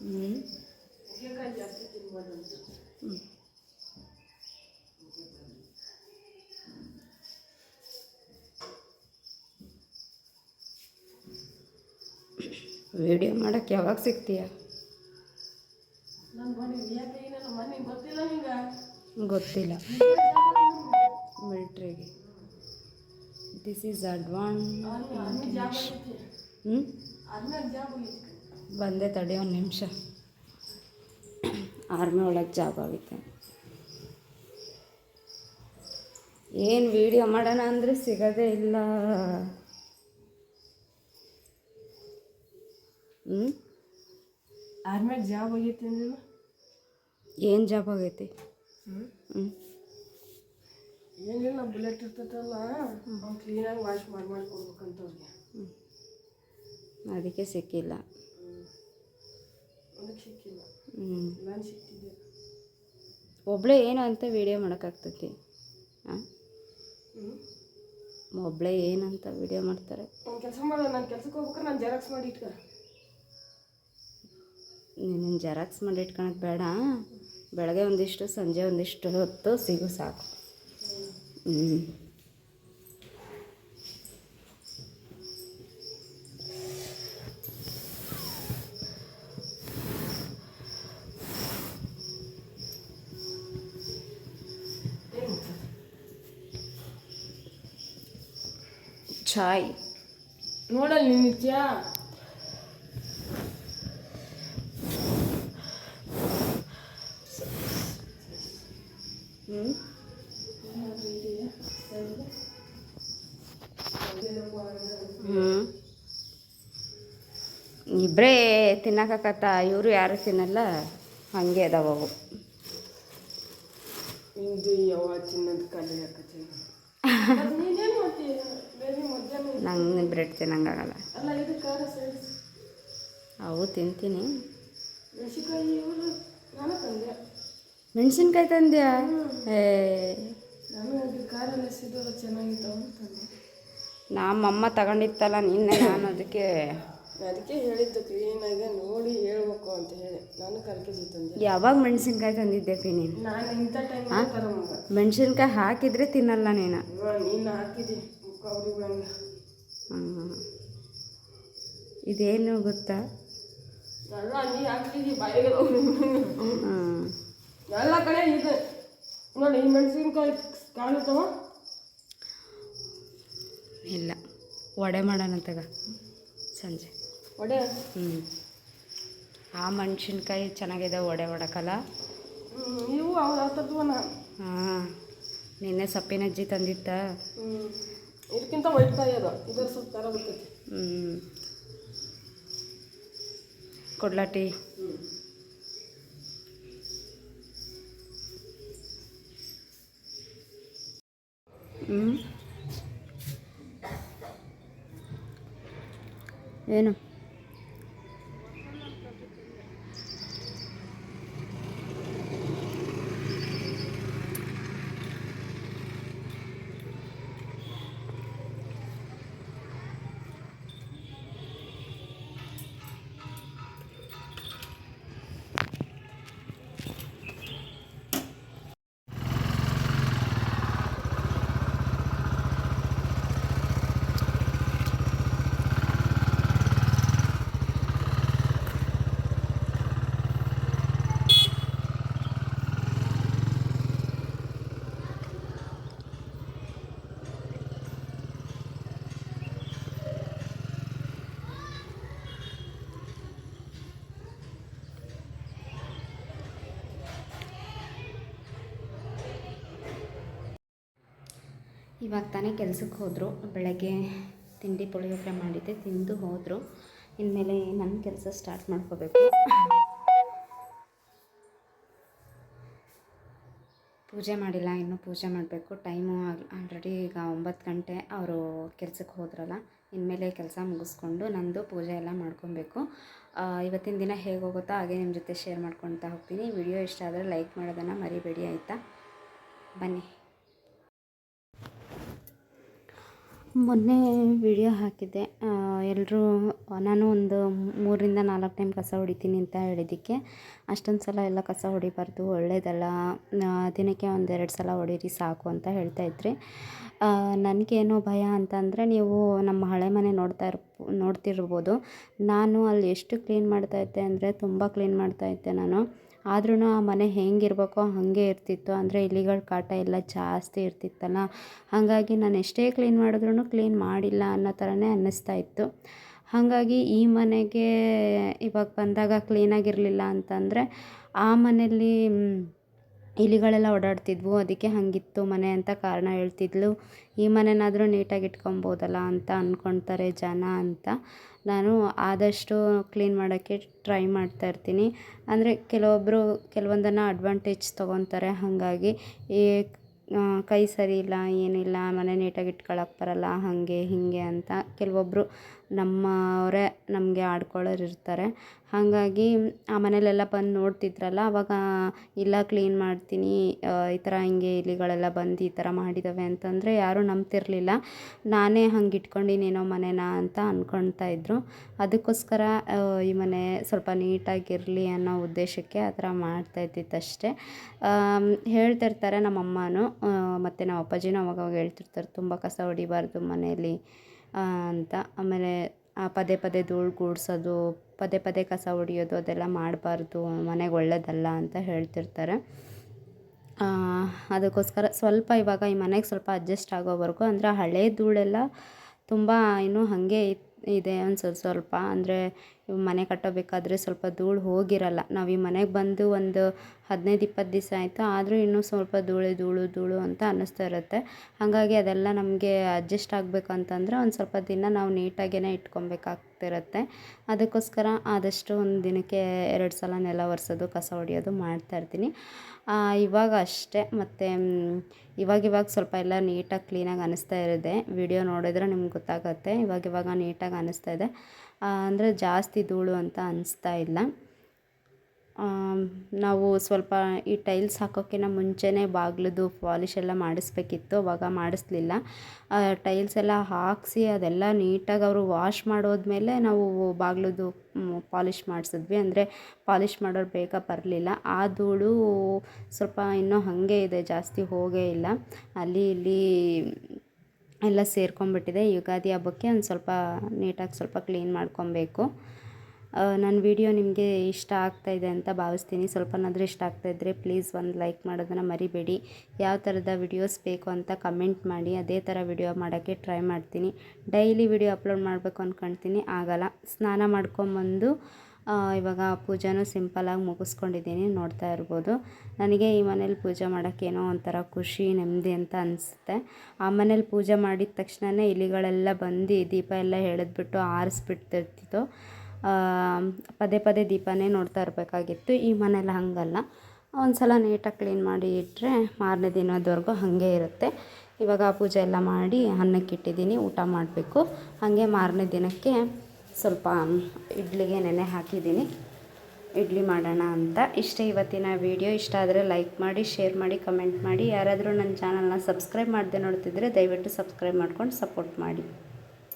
ಹ್ಞೂ ಹ್ಞೂ ವಿಡಿಯೋ ಮಾಡೋಕ್ಕೆ ಯಾವಾಗ ಸಿಗ್ತೀಯ ಗೊತ್ತಿಲ್ಲ. ಮಿಲ್ಟ್ರಿಗೆ ದಿಸ್ ಈಸ್ ಅಡ್ವಾನ್ಸ್ ಹ್ಞೂ ಬಂದೆ ತಡಿ ಒಂದು ನಿಮಿಷ. ಆರ್ಮಿ ಒಳಗೆ ಜಾಬ್ ಆಗುತ್ತೆ. ಏನು ವಿಡಿಯೋ ಮಾಡೋಣ ಅಂದರೆ ಸಿಗೋದೇ ಇಲ್ಲ. ಹ್ಞೂ ಆರ್ಮ್ಯಾಗ ಜಾಬ್ ಆಗೈತೆ ಏನು ಜಾಬ್ ಆಗೈತಿ? ಹ್ಞೂ ಹ್ಞೂ ಏನಿಲ್ಲ ಬುಲೆಟ್ ಇರ್ತೈತಲ್ಲ ಅವ್ನು ಕ್ಲೀನಾಗಿ ವಾಶ್ ಮಾಡಿ ಮಾಡಿ ಕೊಡ್ಬೇಕಂತ ಅವ್ರಿಗೆ ಅದಕ್ಕೆ ಸಿಕ್ಕಿಲ್ಲ. ಅದಕ್ಕೆ ಸಿಕ್ಕಿಲ್ಲ. ಹ್ಞೂ ನಾನು ಸಿಕ್ತಿದ್ದೆ ಒಬ್ಬಳೇ ಏನು ಅಂತ ವಿಡಿಯೋ ಮಾಡೋಕ್ಕಾಗ್ತೈತಿ. ಹಾಂ ಹ್ಞೂ ಒಬ್ಬಳೇ ಏನಂತ ವಿಡಿಯೋ ಮಾಡ್ತಾರೆ. ಒಂದು ಕೆಲಸ ಮಾಡೋ ನಾನು ಕೆಲಸಕ್ಕೆ ಹೋಗ್ಬೇಕಾರೆ ನಾನು ಜೆರಾಕ್ಸ್ ಮಾಡಿ ಇಟ್ಕ. ನೀನು ಜೆರಾಕ್ಸ್ ಮಾಡಿ ಇಟ್ಕೊಳಕ್ಕೆ ಬೇಡ. ಬೆಳಗ್ಗೆ ಒಂದಿಷ್ಟು ಸಂಜೆ ಒಂದಿಷ್ಟು ಹೊತ್ತು ಸಿಗು ಸಾಕು. ಚಾಯ್ ನೋಡಲ್ಲ ನಿತ್ಯ? ಹ್ಞೂ ಹ್ಞೂ ಇಬ್ಬರೇ ತಿನ್ನಕತ್ತ ಇವರು ಯಾರು ತಿನ್ನಲ್ಲ ಹಂಗೆ ಅದಾವ ಅವು. ಇದು ಯಾವ ತಿನ್ನೋದು ಮಧ್ಯಾಹ್ನ ನಂಗೆ ಬ್ರೆಡ್ ತಿನ್ನಂಗಾಗಲ್ಲ ಅವು ತಿಂತೀನಿ. ಮೆಣಸಿನ್ಕಾಯಿ ತಂದೆಯ? ಏ. ನಮ್ಮಮ್ಮ ತಗೊಂಡಿತ್ತಲ್ಲ ನಿನ್ನೆ ನಾನು ಅದಕ್ಕೆ ಅದಕ್ಕೆ ಹೇಳಿದ್ದು ಕ್ಲೀನಾಗಿ ನೋಡಿ ಹೇಳ್ಬೇಕು ಅಂತ ಹೇಳಿ. ನಾನು ಕರ್ಕಿಜಿ ತಂದೆ. ಯಾವಾಗ ಮೆಣಸಿನ್ಕಾಯಿ ತಂದಿದ್ದೆ ಪಿ ನೀನು? ನಾನು ಇಂಥ ಟೈಮ್ ಮೆಣಸಿನ್ಕಾಯಿ ಹಾಕಿದ್ರೆ ತಿನ್ನಲ್ಲ ನೀನು? ನೀನು ಹಾಕಿದಿ. ಹಾಂ. ಇದೇನು ಗೊತ್ತಾ? ಎಲ್ಲ ಎಲ್ಲ ಕಡೆ ಇದೆ. ನೋಡಿ ಈ ಮೆಣಸಿನ್ಕಾಯಿ ಕಾಣುತ್ತವ ಇಲ್ಲ ವಡೆ ಮಾಡೋಣ ತಗ. ಸಂಜೆ. ವಡೆ? ಹ್ಞೂ ಆ ಮೆಣಸಿನ್ಕಾಯಿ ಚೆನ್ನಾಗಿದೆ ವಡೆ ಹೊಡಕಲ್ಲ ಇವು ಹಾಂ ನಿನ್ನೆ ಸೊಪ್ಪಿನಜ್ಜಿ ತಂದಿತ್ತ. ಹ್ಞೂ ಇದಕ್ಕಿಂತ ಕಾಯಿ ಅದ ಇದು ಸ್ವಲ್ಪ ಥರ ಬರ್ತೈತಿ. ಹ್ಞೂ ಕೊಡ್ಲಾ ಟೀ ಹ್ಞೂ ಏನು ಇವಾಗ ತಾನೇ ಕೆಲಸಕ್ಕೆ ಹೋದರು. ಬೆಳಗ್ಗೆ ತಿಂಡಿ ಪುಳಿಯೋಗರೆ ಮಾಡಿದ್ದೆ, ತಿಂದು ಹೋದರು. ಇನ್ಮೇಲೆ ನನ್ನ ಕೆಲಸ ಸ್ಟಾರ್ಟ್ ಮಾಡ್ಕೋಬೇಕು. ಪೂಜೆ ಮಾಡಿಲ್ಲ, ಇನ್ನೂ ಪೂಜೆ ಮಾಡಬೇಕು. ಟೈಮು ಆಲ್ರೆಡಿ ಈಗ ಒಂಬತ್ತು ಗಂಟೆ, ಅವರು ಕೆಲಸಕ್ಕೆ ಹೋದ್ರಲ್ಲ. ಇನ್ಮೇಲೆ ಕೆಲಸ ಮುಗಿಸ್ಕೊಂಡು ನಂದು ಪೂಜೆ ಎಲ್ಲ ಮಾಡ್ಕೊಬೇಕು. ಇವತ್ತಿನ ದಿನ ಹೇಗೆ ಹೋಗುತ್ತೋ ಹಾಗೆ ನಿಮ್ಮ ಜೊತೆ ಶೇರ್ ಮಾಡ್ಕೊಳ್ತಾ ಹೋಗ್ತೀನಿ. ವಿಡಿಯೋ ಇಷ್ಟ ಆದರೆ ಲೈಕ್ ಮಾಡೋದನ್ನು ಮರಿಬೇಡಿ, ಆಯಿತಾ? ಬನ್ನಿ. ಮೊನ್ನೆ ವಿಡಿಯೋ ಹಾಕಿದ್ದೆ. ಎಲ್ಲರೂ ನಾನು ಒಂದು ಮೂರರಿಂದ ನಾಲ್ಕು ಟೈಮ್ ಕಸ ಹೊಡಿತೀನಿ ಅಂತ ಹೇಳಿದ್ದಕ್ಕೆ ಅಷ್ಟೊಂದು ಸಲ ಎಲ್ಲ ಕಸ ಹೊಡಿಬಾರ್ದು ಒಳ್ಳೇದಲ್ಲ ಆ, ದಿನಕ್ಕೆ ಒಂದೆರಡು ಸಲ ಹೊಡೀರಿ ಸಾಕು ಅಂತ ಹೇಳ್ತಾ ಇದ್ರಿ. ನನಗೇನು ಭಯ ಅಂತಂದರೆ ನೀವು ನಮ್ಮ ಹಳೆ ಮನೆ ನೋಡ್ತಾ ಇರ್ ನೋಡ್ತಿರ್ಬೋದು. ನಾನು ಅಲ್ಲಿ ಎಷ್ಟು ಕ್ಲೀನ್ ಮಾಡ್ತಾಯಿದ್ದೆ ಅಂದರೆ ತುಂಬ ಕ್ಲೀನ್ ಮಾಡ್ತಾಯಿದ್ದೆ ನಾನು. ಆದ್ರೂ ಆ ಮನೆ ಹೆಂಗಿರ್ಬೇಕೋ ಹಾಗೆ ಇರ್ತಿತ್ತು. ಅಂದರೆ ಇಲಿಗಳ ಕಾಟ ಎಲ್ಲ ಜಾಸ್ತಿ ಇರ್ತಿತ್ತಲ್ಲ. ಹಾಗಾಗಿ ನಾನು ಎಷ್ಟೇ ಕ್ಲೀನ್ ಮಾಡಿದ್ರೂ ಕ್ಲೀನ್ ಮಾಡಿಲ್ಲ ಅನ್ನೋ ಥರನೇ ಅನ್ನಿಸ್ತಾ ಇತ್ತು. ಹಾಗಾಗಿ ಈ ಮನೆಗೆ ಇವಾಗ ಬಂದಾಗ ಕ್ಲೀನಾಗಿರಲಿಲ್ಲ ಅಂತಂದರೆ ಆ ಮನೆಯಲ್ಲಿ ಇಲಿಗಳೆಲ್ಲ ಓಡಾಡ್ತಿದ್ವು, ಅದಕ್ಕೆ ಹಾಗಿತ್ತು ಮನೆ ಅಂತ ಕಾರಣ ಹೇಳ್ತಿದ್ಲು. ಈ ಮನೆನಾದರೂ ನೀಟಾಗಿ ಇಟ್ಕೊಬೋದಲ್ಲ ಅಂತ ಅಂದ್ಕೊಳ್ತಾರೆ ಜನ ಅಂತ. ನಾನು ಆದಷ್ಟು ಕ್ಲೀನ್ ಮಾಡೋಕ್ಕೆ ಟ್ರೈ ಮಾಡ್ತಾ ಇರ್ತೀನಿ. ಅಂದರೆ ಕೆಲವೊಬ್ಬರು ಕೆಲವೊಂದನ್ನು ಅಡ್ವಾಂಟೇಜ್ ತೊಗೊತಾರೆ ಹಾಗಾಗಿ. ಈ ಕೈ ಸರಿ ಇಲ್ಲ, ಏನಿಲ್ಲ, ಮನೆ ನೀಟಾಗಿ ಇಟ್ಕೊಳಕ್ಕೆ ಬರಲ್ಲ, ಹಾಗೆ, ಹೀಗೆ ಅಂತ. ಕೆಲವೊಬ್ಬರು ನಮ್ಮವರೇ ನಮಗೆ ಆಡ್ಕೊಳ್ಳೋರು ಇರ್ತಾರೆ. ಹಾಗಾಗಿ ಆ ಮನೆಯಲ್ಲೆಲ್ಲ ಬಂದು ನೋಡ್ತಿದ್ರಲ್ಲ ಅವಾಗ ಇಲ್ಲ ಕ್ಲೀನ್ ಮಾಡ್ತೀನಿ ಈ ಥರ ಹಿಂಗೆ ಇಲಿಗಳೆಲ್ಲ ಬಂದು ಈ ಥರ ಮಾಡಿದ್ದಾವೆ ಅಂತಂದರೆ ಯಾರೂ ನಂಬ್ತಿರ್ಲಿಲ್ಲ. ನಾನೇ ಹಂಗೆ ಇಟ್ಕೊಂಡಿನೇನೋ ಮನೇನ ಅಂತ ಅಂದ್ಕೊಳ್ತಾ ಇದ್ದರು ಅದಕ್ಕೋಸ್ಕರ ಈ ಮನೆ ಸ್ವಲ್ಪ ನೀಟಾಗಿರಲಿ ಅನ್ನೋ ಉದ್ದೇಶಕ್ಕೆ ಆ ಥರ ಮಾಡ್ತಾ ಇದ್ದಿದ್ದಷ್ಟೇ. ಹೇಳ್ತಿರ್ತಾರೆ ನಮ್ಮ ಅಮ್ಮನೂ ಆ, ಮತ್ತು ನಮ್ಮ ಅಪ್ಪಾಜಿನೂ ಅವಾಗವಾಗ ಹೇಳ್ತಿರ್ತಾರೆ ತುಂಬ ಕಸ ಹೊಡಿಬಾರ್ದು ಮನೆಯಲ್ಲಿ ಅಂತ. ಆಮೇಲೆ ಆ ಪದೇ ಪದೇ ಧೂಳು ಗೂಡ್ಸೋದು ಪದೇ ಪದೇ ಕಸ ಹೊಡಿಯೋದು, ಅದೆಲ್ಲ ಮಾಡಬಾರ್ದು, ಮನೆಗೆ ಒಳ್ಳೇದಲ್ಲ ಅಂತ ಹೇಳ್ತಿರ್ತಾರೆ. ಅದಕ್ಕೋಸ್ಕರ ಸ್ವಲ್ಪ ಇವಾಗ ಈ ಮನೆಗೆ ಸ್ವಲ್ಪ ಅಡ್ಜಸ್ಟ್ ಆಗೋವರೆಗೂ, ಅಂದರೆ ಹಳೆ ಧೂಳೆಲ್ಲ ತುಂಬ ಇನ್ನೂ ಹಾಗೆ ಇದೆ ಸ್ವಲ್ಪ ಸ್ವಲ್ಪ. ಅಂದರೆ ಮನೆ ಕಟ್ಟಬೇಕಾದ್ರೆ ಸ್ವಲ್ಪ ಧೂಳು ಹೋಗಿರಲ್ಲ. ನಾವು ಈ ಮನೆಗೆ ಬಂದು ಒಂದು ಹದಿನೈದು ಇಪ್ಪತ್ತು ದಿವಸ ಆಯಿತು. ಆದರೂ ಇನ್ನೂ ಸ್ವಲ್ಪ ಧೂಳು ಧೂಳು ಧೂಳು ಅಂತ ಅನ್ನಿಸ್ತಾ ಇರುತ್ತೆ. ಹಾಗಾಗಿ ಅದೆಲ್ಲ ನಮಗೆ ಅಡ್ಜಸ್ಟ್ ಆಗಬೇಕು ಅಂತಂದರೆ ಒಂದು ಸ್ವಲ್ಪ ದಿನ ನಾವು ನೀಟಾಗೇ ಇಟ್ಕೊಬೇಕಾಗ್ತಿರುತ್ತೆ. ಅದಕ್ಕೋಸ್ಕರ ಆದಷ್ಟು ಒಂದು ದಿನಕ್ಕೆ ಎರಡು ಸಲ ನೆಲ ಒರೆಸೋದು ಕಸ ಹೊಡೆಯೋದು ಮಾಡ್ತಾ ಇರ್ತೀನಿ. ಆ, ಇವಾಗ ಅಷ್ಟೇ. ಮತ್ತು ಇವಾಗಿವಾಗ ಇವಾಗ ಸ್ವಲ್ಪ ಎಲ್ಲ ನೀಟಾಗಿ ಕ್ಲೀನಾಗಿ ಅನ್ನಿಸ್ತಾ ಇರುತ್ತೆ ವಿಡಿಯೋ ನೋಡಿದ್ರೆ ನಿಮ್ಗೆ ಗೊತ್ತಾಗುತ್ತೆ. ಇವಾಗಿವಾಗ ಇವಾಗ ನೀಟಾಗಿ ಅನ್ನಿಸ್ತಾ ಇದೆ. ಅಂದರೆ ಜಾಸ್ತಿ ಧೂಳು ಅಂತ ಅನಿಸ್ತಾ ಇಲ್ಲ. ನಾವು ಸ್ವಲ್ಪ ಈ ಟೈಲ್ಸ್ ಹಾಕೋಕ್ಕಿಂತ ಮುಂಚೆನೇ ಬಾಗಿಲದು ಪಾಲಿಷ್ ಎಲ್ಲ ಮಾಡಿಸ್ಬೇಕಿತ್ತು, ಅವಾಗ ಮಾಡಿಸ್ಲಿಲ್ಲ. ಟೈಲ್ಸ್ ಎಲ್ಲ ಹಾಕಿಸಿ ಅದೆಲ್ಲ ನೀಟಾಗಿ ಅವರು ವಾಶ್ ಮಾಡೋದ್ಮೇಲೆ ನಾವು ಬಾಗಿಲದು ಪಾಲಿಶ್ ಮಾಡಿಸಿದ್ವಿ. ಅಂದರೆ ಪಾಲಿಶ್ ಮಾಡೋರು ಬೇಗ ಬರಲಿಲ್ಲ. ಆ ಧೂಳು ಸ್ವಲ್ಪ ಇನ್ನೂ ಹಾಗೆ ಇದೆ, ಜಾಸ್ತಿ ಹೋಗೇ ಇಲ್ಲ. ಅಲ್ಲಿ ಇಲ್ಲಿ ಎಲ್ಲ ಸೇರ್ಕೊಂಡ್ಬಿಟ್ಟಿದೆ ಯುಗಾದಿ ಹಬ್ಬಕ್ಕೆ ಒಂದು ಸ್ವಲ್ಪ ನೀಟಾಗಿ ಸ್ವಲ್ಪ ಕ್ಲೀನ್ ಮಾಡ್ಕೊಬೇಕು. ನನ್ನ ವಿಡಿಯೋ ನಿಮಗೆ ಇಷ್ಟ ಆಗ್ತಾ ಇದೆ ಅಂತ ಭಾವಿಸ್ತೀನಿ. ಸ್ವಲ್ಪನಾದರೂ ಇಷ್ಟ ಆಗ್ತಾ ಇದ್ದರೆ ಪ್ಲೀಸ್ ಒಂದು ಲೈಕ್ ಮಾಡೋದನ್ನು ಮರಿಬೇಡಿ. ಯಾವ ಥರದ ವಿಡಿಯೋಸ್ ಬೇಕು ಅಂತ ಕಮೆಂಟ್ ಮಾಡಿ. ಅದೇ ಥರ ವಿಡಿಯೋ ಮಾಡೋಕ್ಕೆ ಟ್ರೈ ಮಾಡ್ತೀನಿ. ಡೈಲಿ ವಿಡಿಯೋ ಅಪ್ಲೋಡ್ ಮಾಡಬೇಕು ಅಂದ್ಕೊಳ್ತೀನಿ ಆಗಲ್ಲ. ಸ್ನಾನ ಮಾಡ್ಕೊಂಬಂದು ಇವಾಗ ಪೂಜೆನೂ ಸಿಂಪಲಾಗಿ ಮುಗಿಸ್ಕೊಂಡಿದ್ದೀನಿ, ನೋಡ್ತಾ ಇರ್ಬೋದು. ನನಗೆ ಈ ಮನೇಲಿ ಪೂಜೆ ಮಾಡೋಕ್ಕೇನೋ ಒಂಥರ ಖುಷಿ, ನೆಮ್ಮದಿ ಅಂತ ಅನಿಸುತ್ತೆ. ಆ ಮನೇಲಿ ಪೂಜೆ ಮಾಡಿದ ತಕ್ಷಣವೇ ಇಲಿಗಳೆಲ್ಲ ಬಂದು ದೀಪ ಎಲ್ಲ ಎಳೆದ್ಬಿಟ್ಟು ಆರಿಸ್ಬಿಡ್ತಿರ್ತಿತ್ತು. ಪದೇ ಪದೇ ದೀಪನೇ ನೋಡ್ತಾ ಇರಬೇಕಾಗಿತ್ತು. ಈ ಮನೇಲಿ ಹಾಗಲ್ಲ. ಒಂದು ಸಲ ನೀಟಾಗಿ ಕ್ಲೀನ್ ಮಾಡಿ ಇಟ್ಟರೆ ಮಾರನೇ ದಿನದವರೆಗೂ ಹಾಗೆ ಇರುತ್ತೆ. ಇವಾಗ ಪೂಜೆ ಎಲ್ಲ ಮಾಡಿ ಅನ್ನಕ್ಕೆ ಇಟ್ಟಿದ್ದೀನಿ ಊಟ ಮಾಡಬೇಕು. ಹಾಗೆ ಮಾರನೇ ದಿನಕ್ಕೆ ಸ್ವಲ್ಪ ಇಡ್ಲಿಗೆ ನೆನೆ ಹಾಕಿದ್ದೀನಿ. ಇಡ್ಲಿ ಮಾಡೋಣ ಅಂತ. ಇಷ್ಟೇ ಇವತ್ತಿನ ವಿಡಿಯೋ ಇಷ್ಟ ಆದರೆ ಲೈಕ್ ಮಾಡಿ ಶೇರ್ ಮಾಡಿ ಕಮೆಂಟ್ ಮಾಡಿ. ಯಾರಾದರೂ ನನ್ನ ಚಾನಲ್ನ ಸಬ್ಸ್ಕ್ರೈಬ್ ಮಾಡದೆ ನೋಡ್ತಿದ್ರೆ ದಯವಿಟ್ಟು ಸಬ್ಸ್ಕ್ರೈಬ್ ಮಾಡ್ಕೊಂಡು ಸಪೋರ್ಟ್ ಮಾಡಿ.